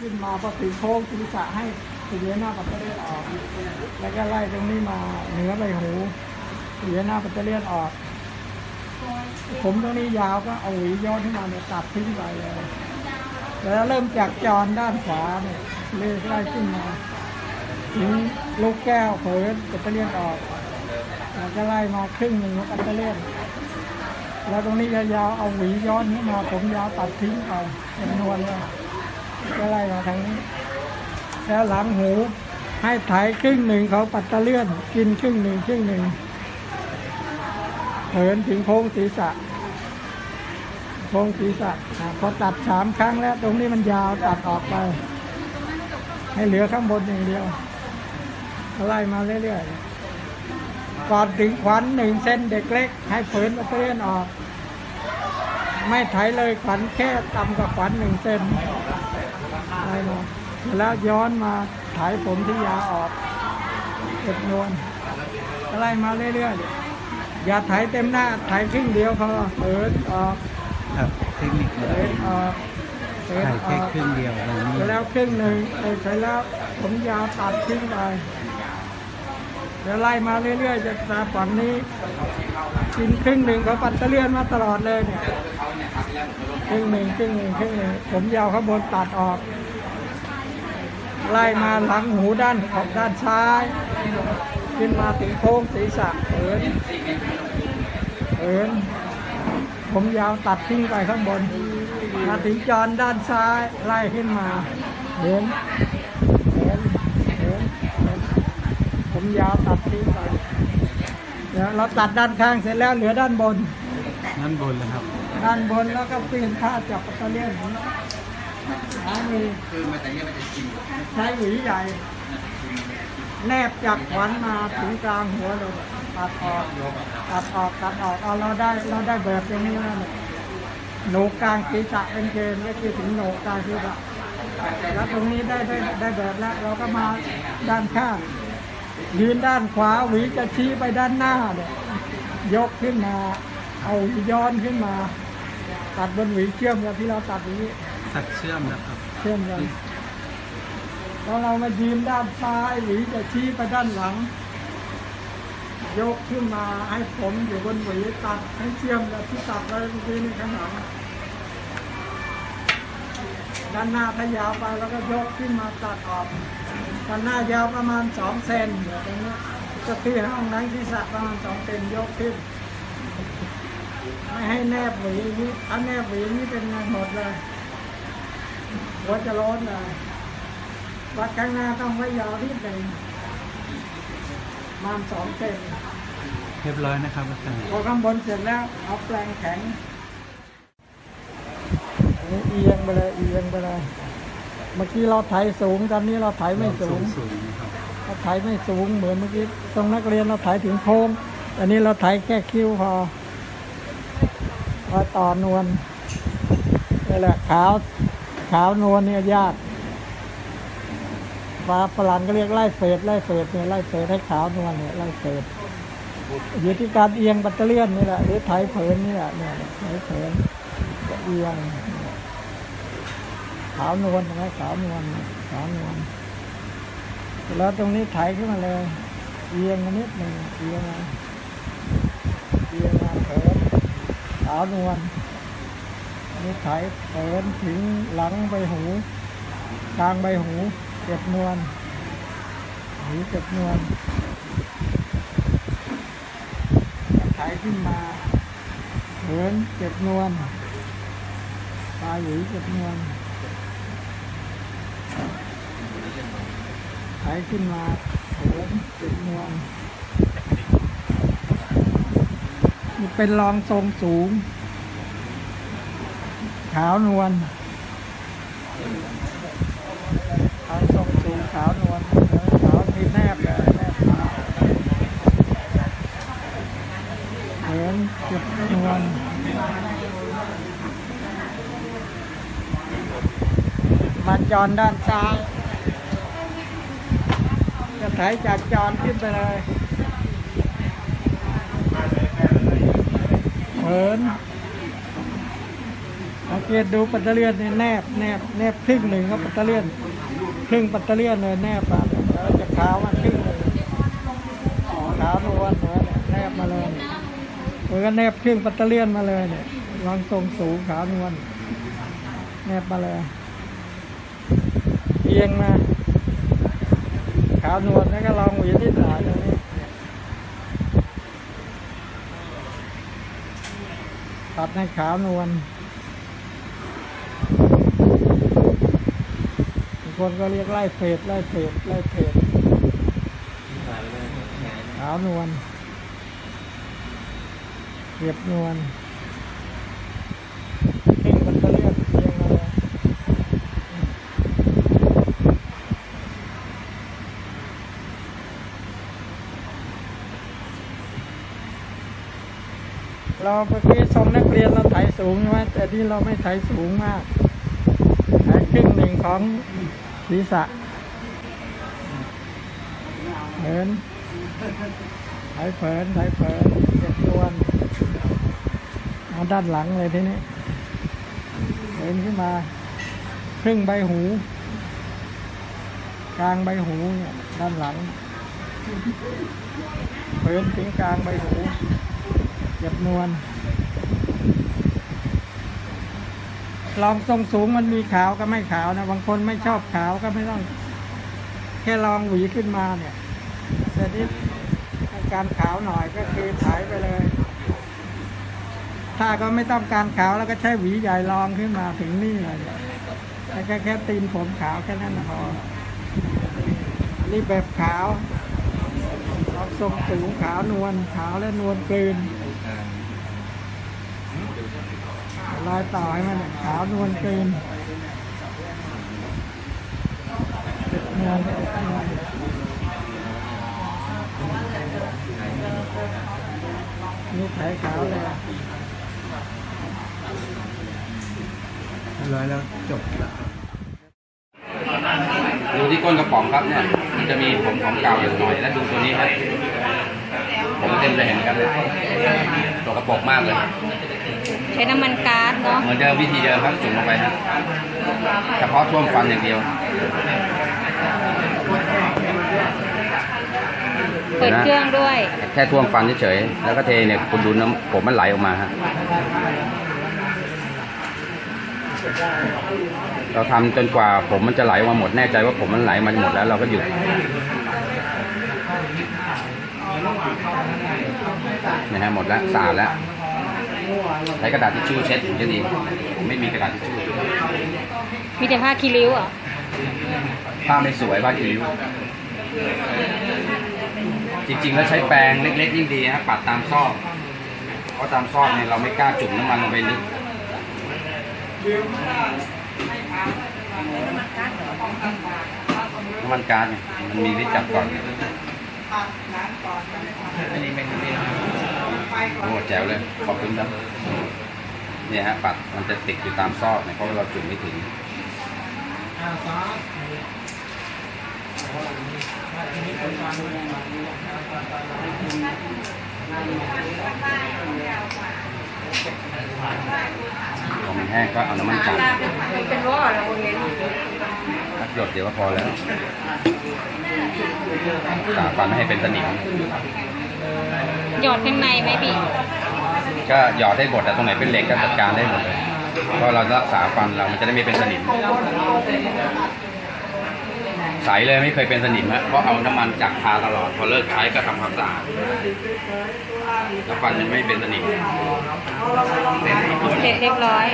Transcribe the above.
ขึ้นมาพอถึงโค้งศีรษะให้เสียหน้าปัตเตอร์เลียนออก แล้วก็ไล่ตรงนี้มาเหนือใบหูเสียหน้าปัตเตอร์เลียนออก ผมตรงนี้ยาวก็เอาหวีย้อนขึ้นมาเนี่ยตัดทิ้งไปเลย แล้วเริ่มจากจอนด้านขวาเนี่ยเลื่อยไล่ขึ้นมาถึงลูกแก้วเผยปัตเตอร์เลียนออกแล้วก็ไล่มาครึ่งหนึ่งของปัตเตอร์เลียนแล้วตรงนี้ยาวเอาหวีย้อนขึ้นมาผมยาวตัดทิ้งไปเป็นวลเลย ก็ไล่มาทางนี้แล้วหลังหูให้ไถครึ่งหนึ่งเขาปัตตอร์เลียนกินครึ่งหนึ่งครึ่งหนึ่งเหินถึงโค้งศีรษะโค้งศีรษะอะพอตัดสามครั้งแล้ว ตรงนี้มันยาวตัดออกไป ให้เหลือข้างบนอย่างเดียวไล่มาเรื่อยๆก่อนถึงขวัญหนึ่งเส้นเด็กเล็ก ให้เผินมาเตือนออก ไม่ไถเลยขวัญแค่ต่ำกว่าขวัญหนึ่งเส้น ไล่มาแล้วย้อนมาไถผมที่ยาวออกเก็บนวลไล่มาเรื่อยๆ อย่าไถเต็มหน้าไถครึ่งเดียวพอเผินออกครับเทคนิคเลเผิยนออกเผินถ่ายอแค่อกครึ่งเดียวตรงนี้เสร็จแล้วครึ่งหนึ่งเออเสร็จแล้วผมยาวตัดทิ้งไปเดี๋ยวไล่มาเรื่อยๆจะตาฝั่งนี้กินครึ่งหนึ่งเขาปัดตะเลื่อนมาตลอดเลยเนี่ยครึ่งหนึ่งครึ่งหนึ่งครึ่งหนึ่งผมยาวข้างบนตัดออก ไล่มาหลังหูด้านของด้านซ้าย ขึ้นมาถึงโค้งศีรษะเอินเอินผมยาวตัดทิ้งไปข้างบน มาถึงจอนด้านซ้าย ไล่ขึ้นมาเห็นเห็นเห็นเห็นผมยาวตัดทิ้งไปเดี๋ยวเราตัดด้านข้างเสร็จแล้วเหลือด้านบนนั่นบนเลยครับ ด้านบนแล้วก็เปลี่ยนท่าจับปัตเตอร์เลียนของหามือใช้หวีใหญ่ แนบจากขวัญมาถึงกลางหัวเลยตัดออกตัดออกตัดออกเอาเราได้เราได้แบบอย่างนี้แล้วเนี่ยโหนกกลางศีรษะเป็นเกณฑ์ก็คือถึงโหนกกลางศีรษะแล้วตรงนี้ได้ได้ได้แบบแล้วเราก็มาด้านข้างยืนด้านขวาหวีจะชี้ไปด้านหน้าเนี่ยยกขึ้นมา เอาย้อนขึ้นมา ตัดบนหวีเชื่อมกับที่เราตัดหวี ตัดเชื่อมนะครับเชื่อมกันแล้วเรามายืนด้านซ้ายหวีจะชี้ไปด้านหลัง ยกขึ้นมาให้ผมอยู่บนหวีตัดให้เชื่อมกับที่ตัดไว้เมื่อกี้นี่ข้างหลังด้านหน้าถ้ายาวไปแล้วก็ยกขึ้นมาตัดออกด้านหน้ายาวประมาณสองเซนตรงนี้ก็คือห้องนั้นที่สระประมาณสองเซนยกขึ้นไม่ให้แนบหวีนี้ถ้าแนบหวีนี้เป็นไงหมดเลย หัวจะร้อนเลยวัดข้างหน้าต้องไว้ยาวนิดหนึ่งประมาณสองเซนเรียบร้อยนะครับอาจารย์พอข้างบนเสร็จแล้วเอาแปลงแข็งอันนี้เอียงไปเลยเอียงไปเลยเมื่อกี้เราไถสูงตอนนี้เราไถไม่สูงสูงนะครับเราไถไม่สูงเหมือนเมื่อกี้ตรงนักเรียนเราไถถึงโค้งอันนี้เราไถแค่คิ้วพอพอต่อนวลนี่แหละขาว ขาวนวลเนี่ยยากฟ้าฝรั่งก็เรียกไล่เฟดไล่เฟดเนี่ยไล่เฟดให้ขาวนวลเนี่ยไล่เฟดอยู่ที่การเอียงบัตเตอเลียนนี่แหละหรือไถเผินนี่แหละเนี่ยไถเผินจะเอียงขาวนวลนะขาวนวลขาวนวลแล้วตรงนี้ไถขึ้นมาเลยเอียงนิดหนึ่งเอียงเอียงมาเผินขาวนวล นนี่ไถเผินถึงหลังใบหู กลางใบหูเก็บนวลหูเก็บนวลไถขึ้นมาเผินเก็บนวลปลาหวีเก็บนวลไถขึ้นมาโหมจุดนวลเป็นรองทรงสูง ขาวนวลขาวทรงสูงขาวนวลเออขาวมีแนบเลยแนบขาวเหมือนจุดนวลมาจอนด้านซ้ายจะไถจากจอนขึ้นไปเลยเหินไถสัง เกตดูปัตเตเลียนเนี่ยแนบแนบแนบครึ่งหนึ่งครับปัตเตเลียนครึ่งปัตเตเลียนเลยแนบมาแล้วจะขาวมาครึ่งขาวนวลแนบมาเลยมันก็แนบครึ่งปัตเตเลียนมาเลยเนี่ยวางทรงสูงขาวนวลแนบมาเลยเอียงมาขาวนวลแล้วก็ลองหวีนิดหน่อยตรงนี้ตัดให้ขาวนวลบาง คนก็เรียกไล่เฟดไล่เฟดไล่เฟดขาวนวลเรียบนวลเข่งมันก็เรียกเรียงมาเลยเราเมื่อกี้ทรงนักเรียนเราไถสูงใช่ไหมแต่ที่เราไม่ไถสูงมากไถครึ่งหนึ่งของ ศีรษะเหินไถเผินไถเผินเจ็ดตัวนมาด้านหลังเลยทีนี้เหินขึ้นมาครึ่งใบหู กลางใบหูเนี่ยด้านหลังเผินถึงกลางใบหูเก็บนวล ลองทรงสูงมันมีขาวก็ไม่ขาวนะบางคนไม่ชอบขาวก็ไม่ต้อง แค่ลองหวีขึ้นมาเนี่ยแต่นี้การขาวหน่อยก็คือถ่ายไปเลย ถ้าก็ไม่ต้องการขาวแล้วก็ใช้หวีใหญ่ลองขึ้นมาถึงนี่เลยแต่แค่แค่ตีนผมขาวแค่นั้นพอนี่แบบขาวลองทรงสูงขาวนวลขาวและนวลกลืน รอยต่อให้มันขาวนวลกลืนนวลนวลนี่ไถขาวเลยเรียบร้อยแล้วจบแล้วดูที่ก้นกระป๋องครับเนี่ยมันจะมีผมของเก่าอยู่หน่อย แล้วดูตัวนี้ครับผมเต็มเลยเห็นกันเลยตัวกระปรกมากเลย ช้น้ำมันก๊าซเนาะเหมือนเดิมวิธีเดิมครับจุ่มลงไปนะเฉพาะช่วงฟันอย่างเดียว เปิดเครื่องด้วย แค่ท่วมฟันเฉยๆ แล้วก็เทเนี่ยคุณดูน้ำผมมันไหลออกมาฮะ เราทำจนกว่าผมมันจะไหลออกมาหมด แน่ใจว่าผมมันไหลมาหมดแล้วเราก็หยุด นะฮะหมดแล้วสะอาดแล้ว ใช้กระดาษทิชชู่เช็ดถึงจะดี ผมไม่มีกระดาษทิชชู่มีแต่ผ้าคีริ้วเหรอะผ้าไม่สวยผ้าคิ้ว จริง ๆ แล้วใช้แปรงเล็กๆยิ่งดีนะปัดตามซอกเพราะตามซอกเนี่ยเราไม่กล้าจุ่มน้ำมันลงไปลึกน้ำมันก๊าซเนี่ยมันมีที่จับก่อน โอ้แจ๋วเลย ขอบคุณครับเนี่ยฮะปัดมันจะติดอยู่ตามซอกเนี่ยเพราะเราจุ่มไม่ถึงอมันแห้งก็เอาน้ำมันจับเป็นว่าเราเห็นหยดเดียวก็พอแล้วตาฟันไม่ให้เป็นสนิมหยอดข้างในไหมพี่ก็หยอดได้หมดแต่ตรงไหนเป็นเหล็กก็จัดการได้หมดเลยเพราะเรารักษาฟันเรามันจะได้ไม่เป็นสนิม ใสเลยไม่เคยเป็นสนิมฮะเพราะเอาน้ำมันจักทาตลอด พอเลิกใช้ก็ทำความสะอาดแล้วฟันยังไม่เป็นสนิมเสร็จเรียบร้อย